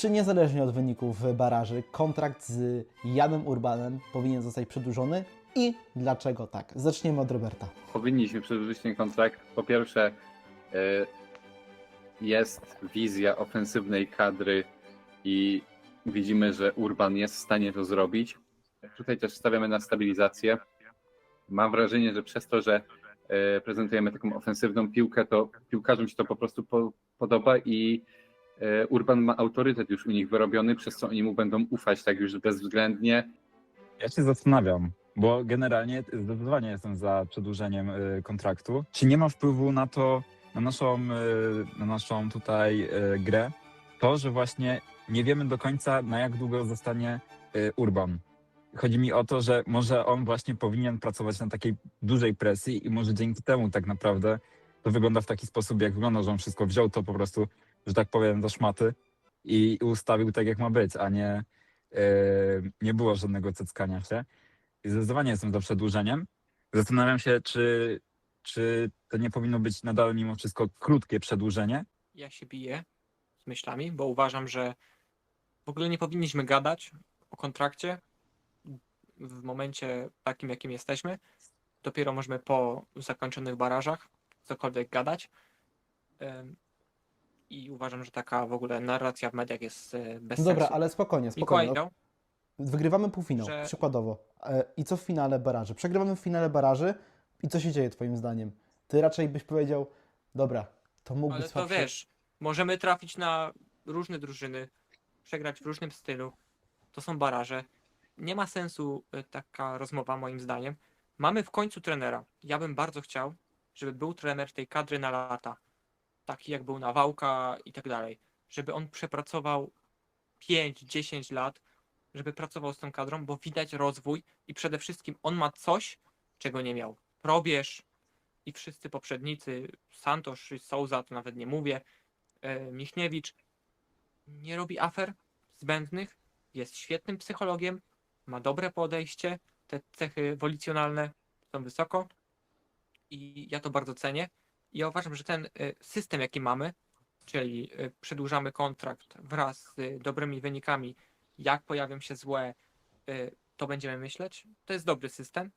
Czy niezależnie od wyników baraży, kontrakt z Janem Urbanem powinien zostać przedłużony i dlaczego tak? Zaczniemy od Roberta. powinniśmy przedłużyć ten kontrakt. Po pierwsze, y, jest wizja ofensywnej kadry i widzimy, że Urban jest w stanie to zrobić. Tutaj też stawiamy na stabilizację. Mam wrażenie, że przez to, że y, prezentujemy taką ofensywną piłkę, to piłkarzom się to po prostu po, podoba i Urban ma autorytet już u nich wyrobiony, przez co oni mu będą ufać tak już bezwzględnie. Ja się zastanawiam, bo generalnie zdecydowanie jestem za przedłużeniem y, kontraktu. Czy nie ma wpływu na to, na naszą, y, na naszą tutaj grę, to, że właśnie nie wiemy do końca, na jak długo zostanie Urban. Chodzi mi o to, że może on właśnie powinien pracować na takiej dużej presji i może dzięki temu tak naprawdę to wygląda w taki sposób, jak wygląda, że on wszystko wziął to po prostu, że tak powiem, do szmaty i ustawił tak, jak ma być, a nie, y, nie było żadnego ceckania się. I zdecydowanie jestem za przedłużeniem. Zastanawiam się, czy, czy to nie powinno być nadal mimo wszystko krótkie przedłużenie. ja się biję z myślami, bo uważam, że w ogóle nie powinniśmy gadać o kontrakcie w momencie takim, jakim jesteśmy. Dopiero możemy po zakończonych barażach cokolwiek gadać. I uważam, że taka w ogóle narracja w mediach jest e, bez No dobra, sensu. ale spokojnie, Mikołaj spokojnie. Wygrywamy półfinał, że- przykładowo. E, I co w finale baraży? Przegrywamy w finale baraży i co się dzieje twoim zdaniem? Ty raczej byś powiedział, dobra, to mógł Ale być to słabszy. wiesz, możemy trafić na różne drużyny, przegrać w różnym stylu. To są baraże. Nie ma sensu y, taka rozmowa, moim zdaniem. Mamy w końcu trenera. Ja bym bardzo chciał, żeby był trener tej kadry na lata. Taki jak był Nawałka i tak dalej. Żeby on przepracował 5-10 lat, żeby pracował z tą kadrą, bo widać rozwój i przede wszystkim on ma coś, czego nie miał. Probierz, i wszyscy poprzednicy, Santosz, Souza, to nawet nie mówię, e, Michniewicz, nie robi afer zbędnych, jest świetnym psychologiem, ma dobre podejście, te cechy wolicjonalne są wysoko i ja to bardzo cenię. Ja uważam, że ten e, system, jaki mamy, czyli e, przedłużamy kontrakt wraz z e, dobrymi wynikami, jak pojawią się złe, to będziemy myśleć, to jest dobry system